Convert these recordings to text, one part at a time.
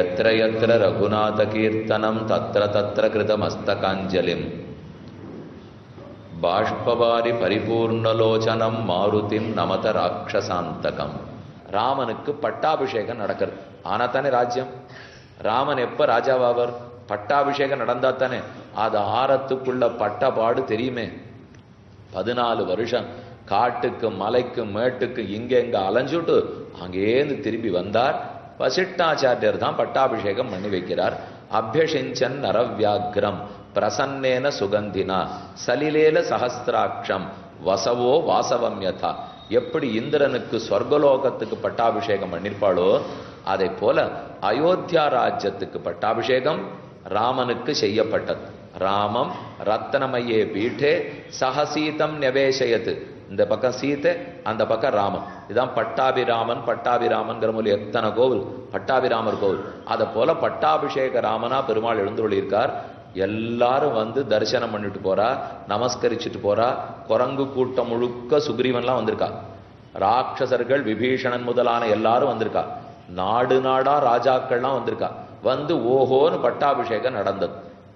எத்திர எத்திர ரகுநாத கீர்த்தனம் தத்திர தத்திர கிருதமஸ்தகாஞ்சலிம் பாஷ்பவாரி பரிபூர்ணலோச்சனம் மாருதிம் நமத ராட்சசாந்தகம் ராமனுக்கு பட்டாபிஷேகம் நடக்கிறது. ஆனா தானே ராஜ்யம்? ராமன் எப்ப ராஜாவாவர்? பட்டாபிஷேகம் நடந்தா தானே அது ஆரத்துக்குள்ள பட்டபாடு தெரியுமே. பதினாலு வருஷம் காட்டுக்கு மலைக்கு மேட்டுக்கு இங்க இங்க அலைஞ்சுட்டு அங்கேருந்து திரும்பி வந்தார். வசிஷ்டாச்சாரியர் தான் பட்டாபிஷேகம் பண்ணி வைக்கிறார். அபியஷிஞ்சன் நரவியாகிரம் பிரசன்னேன சுகந்தினா சலிலேல சஹஸ்திராட்சம் வசவோ வாசவம் யதா. எப்படி இந்திரனுக்கு சொர்க்கலோகத்துக்கு பட்டாபிஷேகம் பண்ணிருப்பாளோ அதை போல அயோத்தியா ராஜ்யத்துக்கு பட்டாபிஷேகம் ராமனுக்கு செய்யப்பட்டது. ராமம் ரத்னமயே பீட்டே சஹசீதம் நெவேசயத்து இந்த பக்கம் சீதை அந்த பக்கம் ராமன். இதான் பட்டாபிராமன் பட்டாபிராமன்கிற மொழி எத்தனை கோவில்? பட்டாபிராமர் கோவில். அதை போல பட்டாபிஷேக ராமனா பெருமாள் எழுந்துள்ளிருக்கார் எல்லாரும் வந்து தரிசனம் பண்ணிட்டு போறா நமஸ்கரிச்சுட்டு போறா. குரங்கு கூட்டம் முழுக்க சுக்ரீவன்லாம் வந்திருக்கா. ராட்சசர்கள் விபீஷணன் முதலான எல்லாரும் வந்திருக்கா. நாடு நாடா ராஜாக்கள்லாம் வந்திருக்கா. வந்து ஓஹோன்னு பட்டாபிஷேகம் நடந்தது.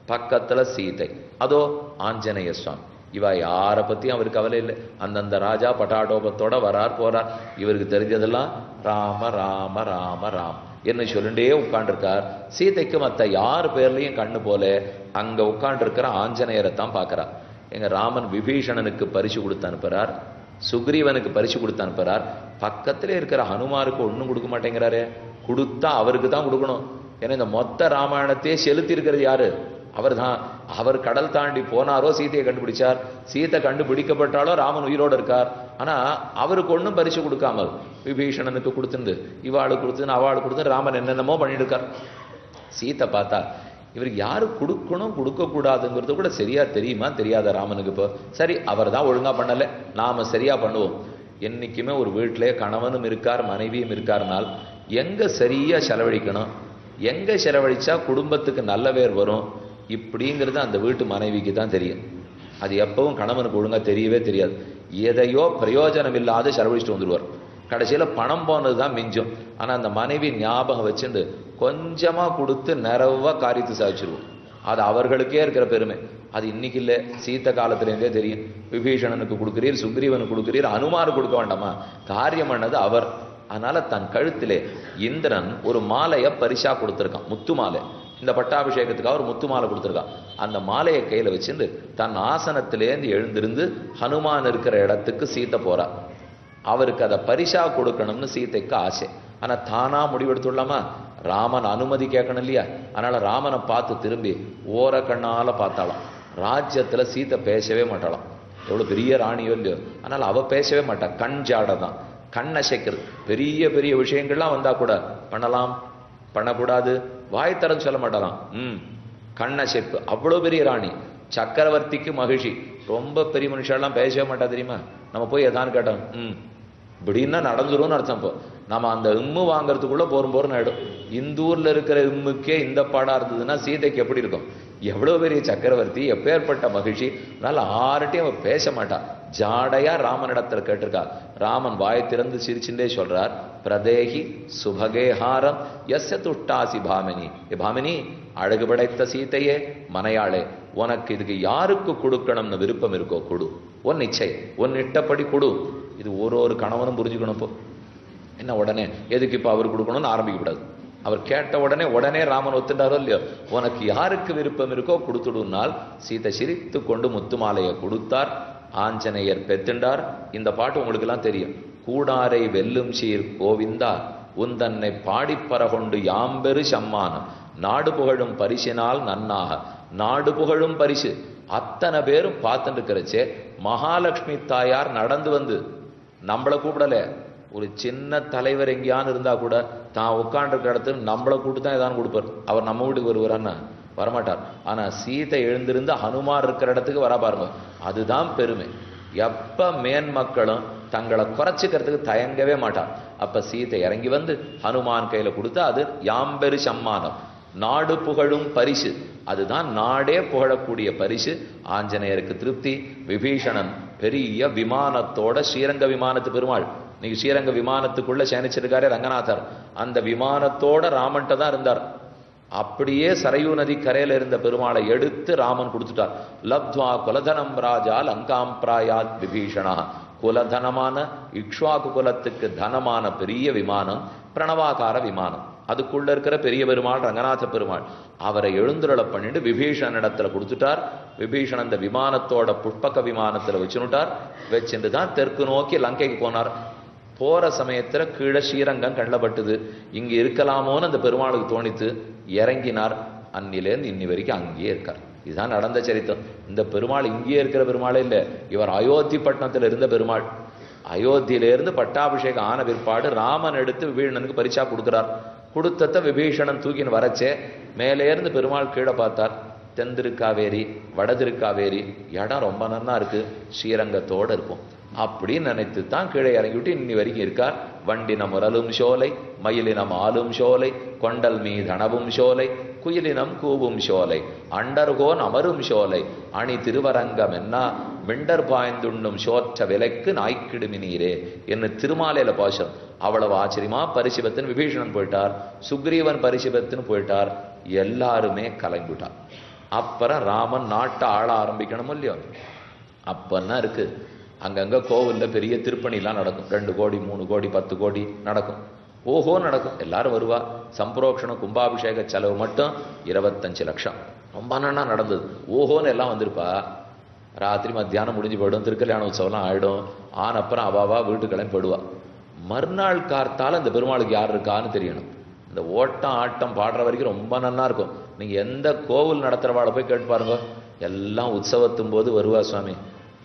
பக்கத்துல சீதை அதோ ஆஞ்சநேய சுவாமி. இவா யாரை பற்றியும் அவருக்கு கவலை இல்லை. அந்தந்த ராஜா பட்டாடோபத்தோட வரார் போறார். இவருக்கு தெரிஞ்சதெல்லாம் ராம ராம ராம ராம் என்ன சொல்லுண்டே உட்காண்டிருக்கார் சீதைக்கு மற்ற யார் பேர்லையும் கண்ணு போல அங்கே உட்காண்டிருக்கிற ஆஞ்சநேயரை தான் பார்க்கறா. எங்கள் ராமன் விபீஷணனுக்கு பரிசு கொடுத்து அனுப்புகிறார் சுக்ரீவனுக்கு பரிசு கொடுத்து அனுப்புகிறார் பக்கத்தில் இருக்கிற ஹனுமாருக்கு ஒன்றும் கொடுக்க மாட்டேங்கிறாரே. கொடுத்தா அவருக்கு தான் கொடுக்கணும். ஏன்னா இந்த மொத்த ராமாயணத்தையே செலுத்தி இருக்கிறது யாரு? அவர் தான் அவர் கடல் தாண்டி போனாரோ சீதையை கண்டுபிடிச்சார். சீதை கண்டுபிடிக்கப்பட்டாலோ ராமன் உயிரோடு இருக்கார். ஆனால் அவருக்கு ஒன்றும் பரிசு கொடுக்காமல் விபீஷணனுக்கு கொடுத்துருந்து இவாளுக்கு கொடுத்துன்னு அவளுக்கு கொடுத்து ராமன் என்னென்னமோ பண்ணியிருக்கார். சீத்தை பார்த்தா இவருக்கு யார் கொடுக்கணும் கொடுக்கக்கூடாதுங்கிறது கூட சரியாக தெரியுமா தெரியாத ராமனுக்கு இப்போ? சரி அவர் தான் ஒழுங்காக பண்ணலை. நாம் சரியாக பண்ணுவோம். என்றைக்குமே ஒரு வீட்டிலே கணவனும் இருக்கார் மனைவியும் இருக்கார்னால் எங்கே சரியாக செலவழிக்கணும்? எங்கே செலவழித்தா குடும்பத்துக்கு நல்ல பேர் வரும்? இப்படிங்கிறது அந்த வீட்டு மனைவிக்கு தான் தெரியும். அது எப்பவும் கணவனுக்கு ஒழுங்காக தெரியவே தெரியாது. எதையோ பிரயோஜனம் இல்லாத செலவழிச்சுட்டு வந்துடுவார் கடைசியில் பணம் போனது தான் மிஞ்சும். ஆனால் அந்த மனைவி ஞாபகம் வச்சுட்டு கொஞ்சமாக கொடுத்து நிறைவா காரியத்தை சாதிச்சிருவோம். அது அவர்களுக்கே இருக்கிற பெருமை. அது இன்னைக்கு இல்லை. சீத்த காலத்திலேருந்தே தெரியும். விபீஷணனுக்கு கொடுக்குறீர் சுக்ரீவனுக்கு கொடுக்குறீர் அனுமார் கொடுக்க வேண்டாமா? காரியம் பண்ணது அவர். அதனால தன் கழுத்திலே இந்திரன் ஒரு மாலையை பரிசா கொடுத்துருக்கான். முத்து மாலை. இந்த பட்டாபிஷேகத்துக்காக ஒரு முத்து மாலை கொடுத்துருக்கான். அந்த மாலையை கையில் வச்சுட்டு தன் ஆசனத்திலேருந்து எழுந்திருந்து ஹனுமான் இருக்கிற இடத்துக்கு சீத்தை போறா. அவருக்கு அதை பரிசா கொடுக்கணும்னு சீத்தைக்கு ஆசை. ஆனால் தானாக முடிவெடுத்துடலாமா? ராமன் அனுமதி கேட்கணும் இல்லையா? அதனால் ராமனை பார்த்து திரும்பி ஓர கண்ணால் பார்த்தாளாம். ராஜ்யத்தில் சீத்தை பேசவே மாட்டாளாம். எவ்வளோ பெரிய ராணியோ இல்லையோ. அதனால் அவள் பேசவே மாட்டாள் கண் ஜாடை தான் கண் பெரிய பெரிய விஷயங்கள்லாம் வந்தால் கூட பண்ணலாம். பண்ணக்கூடாது. வாய் திறந்து சொல்ல மாட்டாராம். ம் கண்ண செப்பு அவ்வளோ பெரிய ராணி. சக்கரவர்த்திக்கு மகிழ்ச்சி. ரொம்ப பெரிய மனுஷாலாம் பேசவே மாட்டா தெரியுமா? நம்ம போய் எதான்னு கேட்டோம். ம் இப்படின்னா நடந்துரும்னு அர்த்தம் இப்போ. நம்ம அந்த இம்மு வாங்குறதுக்குள்ளே போரும் போரும் ஆகிடும் இந்த ஊரில் இருக்கிற இம்முக்கே இந்த பாடாக இருந்ததுன்னா சீதைக்கு எப்படி இருக்கும்? எவ்வளோ பெரிய சக்கரவர்த்தி எப்பேற்பட்ட மகிழ்ச்சி. அதனால் ஆர்ட்டையும் அவள் பேச மாட்டாள் ஜாடையா ராமனிடத்தில் கேட்டிருக்கா. ராமன் வாய் திறந்து சிரிச்சுட்டே சொல்றார் பிரதேகி சுபகேஹாரம் எஸ்ய துஷ்டாசி பாமினி. ஏ பாமினி அழகு படைத்த சீதையே மனையாளே உனக்கு இதுக்கு யாருக்கு கொடுக்கணும்னு விருப்பம் இருக்கோ கொடு. உன் இச்சை உன் இட்டப்படி கொடு. இது ஒரு ஒரு கணவனும் புரிஞ்சுக்கணும் இப்போ. என்ன உடனே? எதுக்கு இப்போ அவர் கொடுக்கணும்னு ஆரம்பிக்கக்கூடாது அவர் கேட்ட உடனே உடனே ராமன் ஒத்துட்டாரோ இல்லையோ? உனக்கு யாருக்கு விருப்பம் இருக்கோ கொடுத்துடுனால் சீதை சிரித்து கொண்டு முத்துமாலையை கொடுத்தார். ஆஞ்சநேயர் பெத்துண்டார். இந்த பாட்டு உங்களுக்கெல்லாம் தெரியும். கூடாரை வெல்லும் சீர் கோவிந்தா உந்தன்னை பாடிப்பறகொண்டு யாம்பெரு சம்மானம். நாடு புகழும் பரிசினால் நன்னாக. நாடு புகழும் பரிசு. அத்தனை பேரும் பார்த்துட்டு இருக்கிறச்சே மகாலட்சுமி தாயார் நடந்து வந்து நம்மளை கூப்பிடல. ஒரு சின்ன தலைவர் எங்கேயான்னு இருந்தால் கூட தான் உட்காண்டிருக்க இடத்துல நம்மளை கூட்டு தான் ஏதாவது கொடுப்பார். அவர் நம்ம வீட்டுக்கு வருவாரான்னா வரமாட்டார். ஆனால் சீதை எழுந்திருந்து ஹனுமார் இருக்கிற இடத்துக்கு வர பாருங்க. அதுதான் பெருமை. எப்போ மேன்மக்களும் தங்களை குறைச்சிக்கிறதுக்கு தயங்கவே மாட்டார். அப்போ சீதை இறங்கி வந்து ஹனுமான் கையில் கொடுத்தா அது யாம்பெரு சம்மானம். நாடு புகழும் பரிசு. அதுதான் நாடே புகழக்கூடிய பரிசு. ஆஞ்சநேயருக்கு திருப்தி விபீஷணன் பெரிய விமானத்தோட ஸ்ரீரங்க விமானத்து பெருமாள். இன்னைக்கு ஸ்ரீரங்க விமானத்துக்குள்ள சேனிச்சிருக்காரு ரங்கநாதர். அந்த விமானத்தோட ராமன்ட்ட தான் இருந்தார். அப்படியே சரையூ நதி கரையில் இருந்த பெருமாளை எடுத்து ராமன் கொடுத்துட்டார். லப்த்வா குலதனம் ராஜா லங்காம் பிராயாத் விபீஷணா. குலதனமான இக்ஷ்வாகு குலத்துக்கு தனமான பெரிய விமானம் பிரணவாகார விமானம். அதுக்குள்ள இருக்கிற பெரிய பெருமாள் ரங்கநாத பெருமாள். அவரை எழுந்துருள பண்ணிட்டு விபீஷணன் இடத்துல கொடுத்துட்டார். விபீஷணன் அந்த விமானத்தோட புஷ்பக விமானத்தில் வச்சுனுட்டார். வச்சுட்டு தான் தெற்கு நோக்கி லங்கைக்கு போனார். போற சமயத்துல கீழே ஸ்ரீரங்கம் கண்டப்பட்டது இங்க இருக்கலாமோன்னு அந்த பெருமாளுக்கு தோணித்து இறங்கினார். அன்னிலேருந்து இன்னி வரைக்கும் அங்கேயே இருக்கார். இதுதான் நடந்த சரித்திரம். இந்த பெருமாள் இங்கேயே இருக்கிற பெருமாளே இல்லை. இவர் அயோத்தி பட்டணத்துல இருந்த பெருமாள். அயோத்தியிலேருந்து பட்டாபிஷேகம் ஆன பிற்பாடு ராமன் எடுத்து விபீஷணனுக்கு பரிசா கொடுக்கிறார். கொடுத்தத விபீஷணன் தூக்கின்னு வரச்சே மேலே இருந்து பெருமாள் கீழே பார்த்தார். தெந்திருக்காவேரி வடதிருக்காவேரி இடம் ரொம்ப நன்னா இருக்கு. ஸ்ரீரங்கத்தோட இருக்கும். அப்படின்னு நினைத்து தான் கீழே இறங்கிவிட்டு இன்னி வரைக்கும் இருக்கார். வண்டினம் உரலும் சோலை மயிலினம் ஆளும் சோலை கொண்டல் மீதனவும் சோலை குயிலினம் கூவும் சோலை அண்டர்கோன் அமரும் சோலை அணி திருவரங்கம் என்ன? மிண்டர் பாய்ந்துண்ணும் சோற்ற விலைக்கு நாய்க்கிடுமி நீரே என்று திருமாலையில பாசம் அவ்வளவு ஆச்சரியமா பரிசிபத்தின் விபீஷணன் போயிட்டார் சுக்ரீவன் பரிசிபத்தின் போயிட்டார் எல்லாருமே கலங்கிட்டார் அப்புறம் ராமன் நாட்டை ஆள ஆரம்பிக்கணும் இல்லையோ? அப்பன்னா இருக்கு. அங்கங்கே கோவிலில் பெரிய திருப்பணிலாம் நடக்கும். ரெண்டு கோடி மூணு கோடி பத்து கோடி நடக்கும். ஓஹோ நடக்கும். எல்லாரும் வருவா. சம்பரோக்ஷணம் கும்பாபிஷேக செலவு மட்டும் இருபத்தஞ்சு லட்சம். ரொம்ப நன்னா நடந்தது. ஓஹோன்னு எல்லாம் வந்திருப்பா. ராத்திரி மத்தியானம் முடிஞ்சு போயிடும். திருக்கல்யாண உற்சவம்லாம் ஆன ஆனப்புறம் அவாவா வீட்டு கிளம்பி போயிடுவா. மறுநாள் கார்த்தால் அந்த பெருமாளுக்கு யார் இருக்கான்னு தெரியணும். இந்த ஓட்டம் ஆட்டம் பாடுற வரைக்கும் ரொம்ப நல்லா இருக்கும். நீங்கள் எந்த கோவில் நடத்துகிறவாளை போய் கேட்டு பாருங்க. எல்லாம் உற்சவத்தும் போது வருவா சுவாமி.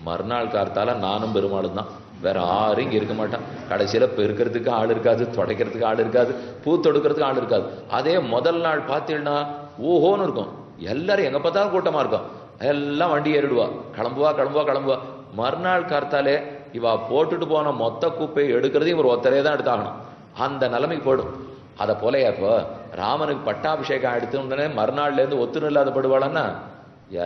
மறுநாள் கார்த்தால நானும் பெருமாளும் தான். வேற யாரும் இங்கே இருக்க மாட்டான். கடைசியில பெருக்கிறதுக்கு ஆள் இருக்காது துடைக்கிறதுக்கு ஆள் இருக்காது பூ தொடுக்கிறதுக்கு ஆள் இருக்காது. அதே முதல் நாள் பார்த்தீங்கன்னா ஓஹோன்னு இருக்கும். எல்லாரும் எங்க பார்த்தாலும் கூட்டமா இருக்கும். எல்லாம் வண்டி ஏறிடுவா. கிளம்புவா கிளம்புவா கிளம்புவா. மறுநாள் கார்த்தாலே இவா போட்டுட்டு போன மொத்த குப்பையை எடுக்கிறதையும் ஒரு ஒத்தரே தான் எடுத்தாகணும். அந்த நிலைமைக்கு போயிடும். அதை போல இப்போ ராமனுக்கு பட்டாபிஷேகம் எடுத்த உடனே மறுநாள்ல இருந்து ஒத்துணும் இல்லாத படுவாளன்னா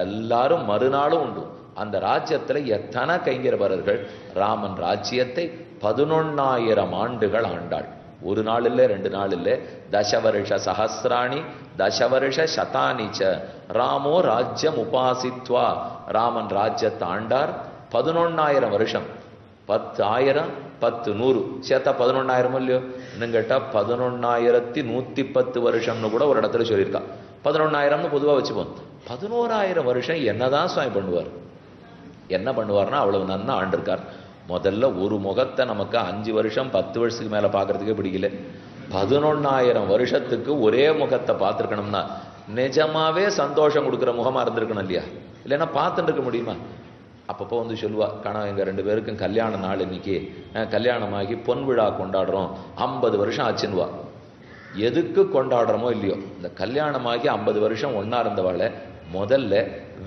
எல்லாரும் மறுநாளும் உண்டு. அந்த ராஜ்யத்தில் எத்தனை கைங்கரவரர்கள்? ராமன் ராஜ்யத்தை பதினொன்னாயிரம் ஆண்டுகள் ஆண்டாள். ஒரு நாள் இல்லை ரெண்டு நாள் இல்லை தசவருஷ சஹசிராணி தசவருஷ சதானிச்ச ராமோ ராஜ்யம் உபாசித்வா. ராமன் ராஜ்யத்தை ஆண்டார். பதினொன்னாயிரம் வருஷம். பத்து ஆயிரம் பத்து நூறு. சேர்த்தா பதினொன்னாயிரம் இல்லையோ? இன்னும் கேட்டால் பதினொன்னாயிரத்தி நூற்றி பத்து வருஷம்னு கூட ஒரு இடத்துல சொல்லியிருக்கா. பதினொன்னாயிரம்னு பொதுவா வச்சுப்போம். பதினோராயிரம் வருஷம் என்னதான் சுவாமி பண்ணுவார்? என்ன பண்ணுவார்னா அவ்வளவு நன்னா ஆண்டிருக்கார். முதல்ல ஒரு முகத்தை நமக்கு அஞ்சு வருஷம் பத்து வருஷத்துக்கு மேலே பார்க்கறதுக்கே பிடிக்கல. பதினொன்னாயிரம் வருஷத்துக்கு ஒரே முகத்தை பார்த்துருக்கணும்னா நிஜமாவே சந்தோஷம் கொடுக்குற முகமாக இருந்திருக்கணும் இல்லையா? இல்லைன்னா பார்த்துட்டு இருக்க முடியுமா? அப்பப்போ வந்து சொல்லுவா கணவன் எங்கள் ரெண்டு பேருக்கும் கல்யாண நாள் இன்னைக்கு. கல்யாணமாகி பொன் விழா கொண்டாடுறோம். ஐம்பது வருஷம் ஆச்சுன்னுவா. எதுக்கு கொண்டாடுறோமோ இல்லையோ இந்த கல்யாணமாகி ஐம்பது வருஷம் ஒன்றா இருந்தவாளை முதல்ல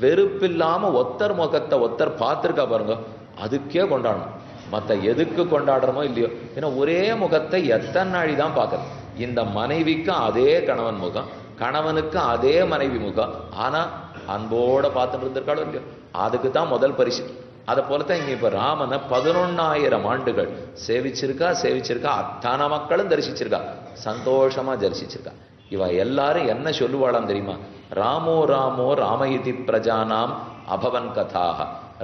வெறுப்பில்லாமல் ஒத்தர் முகத்தை ஒத்தர் பார்த்துருக்கா பாருங்க அதுக்கே கொண்டாடணும். மற்ற எதுக்கு கொண்டாடுறோமோ இல்லையோ ஏன்னா ஒரே முகத்தை எத்தனை நாழி தான் பார்க்கறது. இந்த மனைவிக்கும் அதே கணவன் முகம் கணவனுக்கும் அதே மனைவி முகம் ஆனால் அன்போட பார்த்துட்டு இருந்திருக்காளோ இல்லையோ அதுக்கு தான் முதல் பரிசு. அதை போலத்தான் இங்கே இப்போ ராமனை பதினொன்னாயிரம் ஆண்டுகள் சேவிச்சிருக்கா சேவிச்சிருக்கா அத்தனை மக்களும் தரிசிச்சிருக்கா சந்தோஷமாக தரிசிச்சிருக்கா. இவ எல்லாரும் என்ன சொல்லுவாளாம் தெரியுமா? ராமோ ராமோ ராமயிதி பிரஜானாம் அபவன் கதாக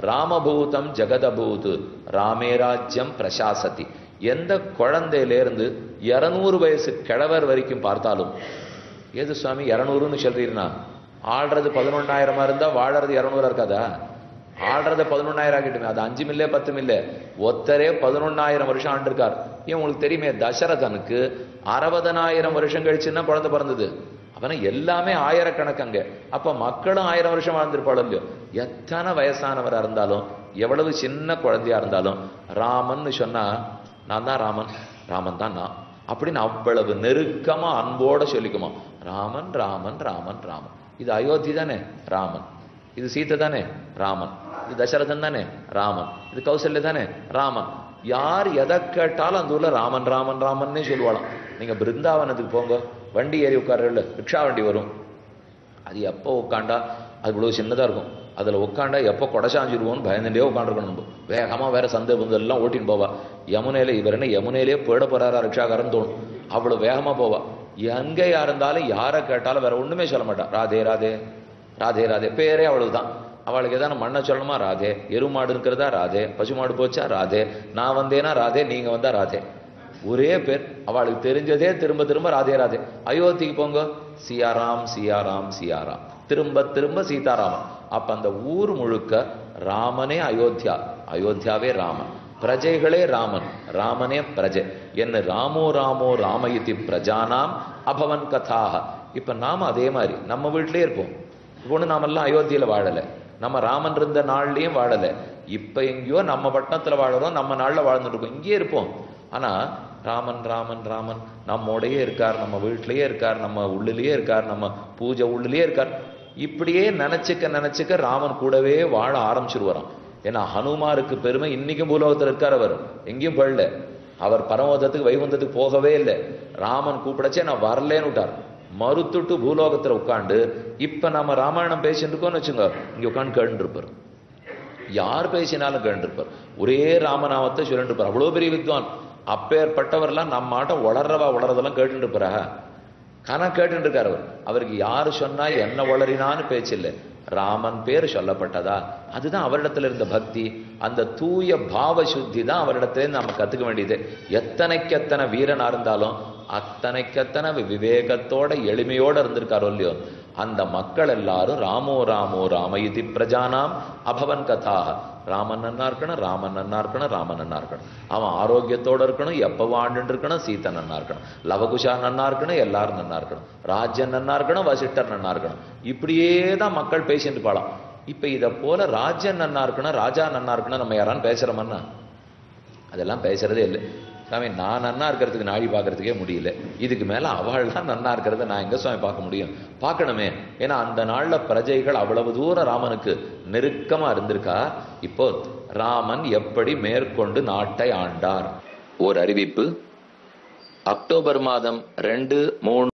ராமபூதம் ஜெகதபூத். ராமே ராஜ்யம் பிரசாசதி. எந்த குழந்தையிலேருந்து இரநூறு வயசு கிழவர் வரைக்கும் பார்த்தாலும் ஏது சுவாமி இரநூறுன்னு சொல்றீர்னா? ஆடுறது பதினொன்னாயிரமா இருந்தா வாழறது இரநூறா இருக்காதா? ஆடுறத பதினொன்னாயிரம் ஆகிட்டுமே அது அஞ்சு மில்லே பத்து மில்லே. ஒத்தரே பதினொன்னாயிரம் வருஷம் ஆண்டிருக்கார். ஏன் உங்களுக்கு தெரியுமே தசரதனுக்கு அறுபதனாயிரம் வருஷம் கழிச்சுன்னா குழந்தை பிறந்தது. அவன எல்லாமே ஆயிரக்கணக்கங்க. அப்போ அப்ப மக்களும் ஆயிரம் வருஷம் வாழ்ந்திருப்பாள் இல்லையோ? எத்தனை வயசானவராக இருந்தாலும் எவ்வளவு சின்ன குழந்தையா இருந்தாலும் ராமன்னு சொன்னா நான் தான் ராமன். ராமன் தான் நான். அப்படின்னு அவ்வளவு நெருக்கமா அன்போட சொல்லிக்குமா. ராமன் ராமன் ராமன் ராமன். இது அயோத்தி தானே? ராமன். இது சீத்தை தானே? ராமன். இது தசரதன் தானே? ராமன். இது கௌசல்ய தானே? ராமன். யார் எதை கேட்டாலும் அந்த ஊர்ல ராமன் ராமன் ராமன்னே சொல்லுவாளாம். நீங்க பிருந்தாவனத்துக்கு போங்க. வண்டி ஏறி உட்கார்றல ரிக்ஷா வண்டி வரும். அது எப்போ உட்காண்டா அது இவ்வளோ சின்னதா இருக்கும். அதில் உட்காண்டா எப்போ கொடைசாஞ்சிருவோம்னு பயந்துட்டே உட்காந்துருக்கணும் நம்ம. வேகமாக வேற சந்தை எல்லாம் ஓட்டின்னு போவா. யமுனையில இவர் என்ன யமுனையிலே போயிட போறாரா ரிக்ஷாக்காரன் தோணும். அவ்வளோ வேகமாக போவா. எங்கேயா இருந்தாலும் யாரை கேட்டாலும் வேற ஒண்ணுமே சொல்ல மாட்டா. ராதே ராதே ராதே ராதே. பேரே அவ்வளவுதான். தான் அவளுக்கு எதாவது மண்ணை சொல்லணுமா? ராதே. எருமாடு இருக்கிறதா? ராதே. பசுமாடு போச்சா? ராதே. நான் வந்தேனா? ராதே. நீங்கள் வந்தால் ராதே. ஒரே பேர். அவளுக்கு தெரிஞ்சதே திரும்ப திரும்ப ராதே ராதே. அயோத்திக்கு போங்க. சியாராம் சியாராம் சியாராம். திரும்ப திரும்ப சீதாராமன். அப்போ அந்த ஊர் முழுக்க ராமனே அயோத்தியா. அயோத்தியாவே ராமன். பிரஜைகளே ராமன். ராமனே பிரஜை. என்ன ராமோ ராமோ ராமயிதி பிரஜானாம் அபவன் கதாக இப்போ நாம் அதே மாதிரி. நம்ம வீட்டிலே இருப்போம். இப்போ நாமெல்லாம் அயோத்தியில் வாழலை. நம்ம ராமன் இருந்த நாள்லேயும் வாழலை. இப்போ எங்கேயோ நம்ம பட்டணத்தில் வாழறோம் நம்ம நாளில் வாழ்ந்துட்டு இருக்கோம். இங்கேயே இருப்போம். ஆனால் ராமன் ராமன் ராமன் நம்மோடையே இருக்கார் நம்ம வீட்டிலையே இருக்கார் நம்ம உள்ளிலேயே இருக்கார் நம்ம பூஜை உள்ளிலேயே இருக்கார். இப்படியே நினச்சிக்க நினச்சிக்க ராமன் கூடவே வாழ ஆரம்பிச்சிருவாராம். ஏன்னா ஹனுமாருக்கு பெருமை இன்னைக்கும் பூலோகத்தில் இருக்கார் அவர். எங்கேயும் போயிடல அவர் பரமோதத்துக்கு வைகுந்தத்துக்கு போகவே இல்லை. ராமன் கூப்பிடச்சே நான் வரலேன்னு விட்டார். மறுத்துட்டு பூலோகத்தில் உட்காந்து இப்போ நம்ம ராமாயணம் பேசிட்டு இருக்கோம்னு வச்சுங்க இங்கே உட்காந்து கேட்டுருப்பார் யார் பேசினாலும் கேட்டுருப்பார் ஒரே ராமநாமத்தை சொல்லிட்டு இருப்பார் அவ்வளோ பெரிய வித்வான். அப்பேற்பட்டவர்லாம் நம்ம ஆட்டம் உளறவா உளறதெல்லாம் கேட்டு இருப்பாரா கண இருக்கார் அவர். அவருக்கு யார் சொன்னா என்ன உளறினான்னு பேச்சில்லை. ராமன் பேர் சொல்லப்பட்டதா? அதுதான் அவரிடத்துல இருந்த பக்தி. அந்த தூய பாவ சுத்தி தான் அவரிடத்துல நம்ம கத்துக்க வேண்டியது. எத்தனைக்கு எத்தனை வீரனா இருந்தாலும் அத்தனைக்கத்தனை விவேகத்தோட எளிமையோட இருந்திருக்காரோ இல்லையோ? அந்த மக்கள் எல்லாரும் ராமோ ராமோ ராமயிதி பிரஜானாம் அபவன் கதாக ராமன் நன்னா இருக்கணும் ராமன் நன்னா இருக்கணும் ராமன் நன்னா இருக்கணும். அவன் ஆரோக்கியத்தோட இருக்கணும் எப்ப வாழ்ந்துட்டு இருக்கணும் சீத்தை நன்னா இருக்கணும். லவகுஷா நன்னா இருக்கணும் எல்லாரும் நன்னா இருக்கணும். ராஜன் நன்னா இருக்கணும் வசிஷ்டர் நன்னா இருக்கணும். இப்படியே தான் மக்கள் பேசிட்டு பாலாம். இப்ப இதை போல ராஜன் நன்னா இருக்கணும் ராஜா நன்னா இருக்கணும் நம்ம யாரான்னு பேசுகிறோமன்னா அதெல்லாம் பேசுறதே இல்லை. சாமி நான் நன்னா இருக்கிறதுக்கு நாடி பார்க்கறதுக்கே முடியல. இதுக்கு மேலே அவள் தான் நன்னா இருக்கிறத நான் எங்கே சுவாமி பார்க்க முடியும்? பார்க்கணுமே. ஏன்னா அந்த நாளில் பிரஜைகள் அவ்வளவு தூரம் ராமனுக்கு நெருக்கமாக இருந்திருக்கா? இப்போ ராமன் எப்படி மேற்கொண்டு நாட்டை ஆண்டார்? ஓர் அறிவிப்பு. அக்டோபர் மாதம் ரெண்டு மூணு